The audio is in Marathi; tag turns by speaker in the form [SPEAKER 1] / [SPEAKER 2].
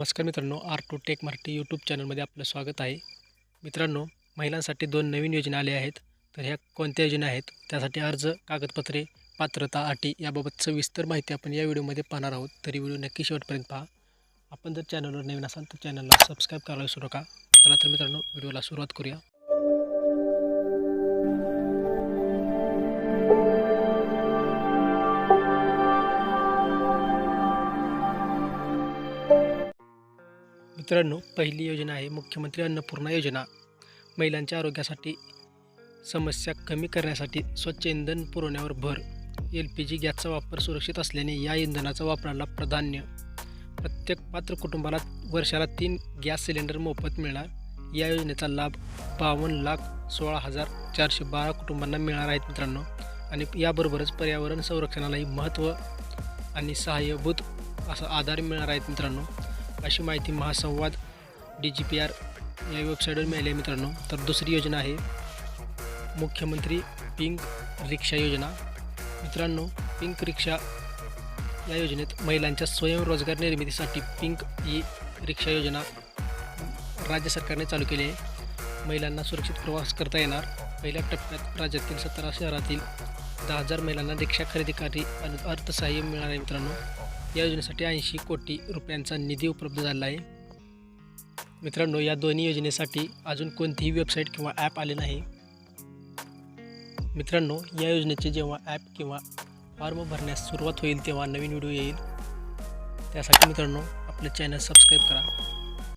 [SPEAKER 1] नमस्कार मित्रांनो R two tech Marathi YouTube चॅनलमध्ये आपलं स्वागत आहे. मित्रांनो महिलांसाठी दोन नवीन योजना आल्या आहेत. तर ह्या कोणत्या योजना आहेत? त्यासाठी अर्ज कागदपत्रे पात्रता अटी याबाबत सविस्तर माहिती आपण या व्हिडिओमध्ये पाहणार आहोत. तरी व्हिडिओ नक्की शेवटपर्यंत पहा. आपण जर चॅनलवर नवीन असाल तर चॅनलला सबस्क्राईब करायला विसरू नका. चला तर मित्रांनो व्हिडिओला सुरुवात करूया. मित्रांनो पहिली योजना आहे मुख्यमंत्री अन्नपूर्णा योजना. महिलांच्या आरोग्यासाठी समस्या कमी करण्यासाठी स्वच्छ इंधन पुरवण्यावर भर. एल पी जी गॅसचा वापर सुरक्षित असल्याने या इंधनाचा वापराला प्राधान्य. प्रत्येक पात्र कुटुंबाला वर्षाला तीन गॅस सिलेंडर मोफत मिळणार. या योजनेचा लाभ बावन्न लाख सोळा हजार चारशे बारा कुटुंबांना मिळणार आहेत मित्रांनो. आणि याबरोबरच पर्यावरण संरक्षणालाही महत्त्व आणि सहाय्यभूत असा आधार मिळणार आहेत मित्रांनो. अशी माहिती Mahasamvad D G P R या वेबसाईटवर मिळाली आहे मित्रांनो. तर दुसरी योजना आहे मुख्यमंत्री पिंक रिक्षा योजना. मित्रांनो पिंक रिक्षा या योजनेत महिलांच्या स्वयंरोजगार निर्मितीसाठी पिंक ई रिक्षा योजना राज्य सरकारने चालू केली आहे. महिलांना सुरक्षित प्रवास करता येणार. पहिल्या टप्प्यात राज्यातील सतरा शहरातील दहा हजार महिलांना रिक्षा खरेदीकारी आणि अर्थसहाय्य मिळणार आहे मित्रांनो. या योजनेसाठी ऐंशी कोटी रुपयांचा निधी उपलब्ध झाला आहे. मित्रांनो या दोन्ही योजनेसाठी अजून कोणतीही वेबसाईट किंवा ॲप आले नाही. मित्रांनो या योजनेचे जेव्हा ॲप किंवा फॉर्म भरण्यास सुरुवात होईल तेव्हा नवीन व्हिडिओ येईल. त्यासाठी मित्रांनो आपलं चॅनल सबस्क्राईब करा.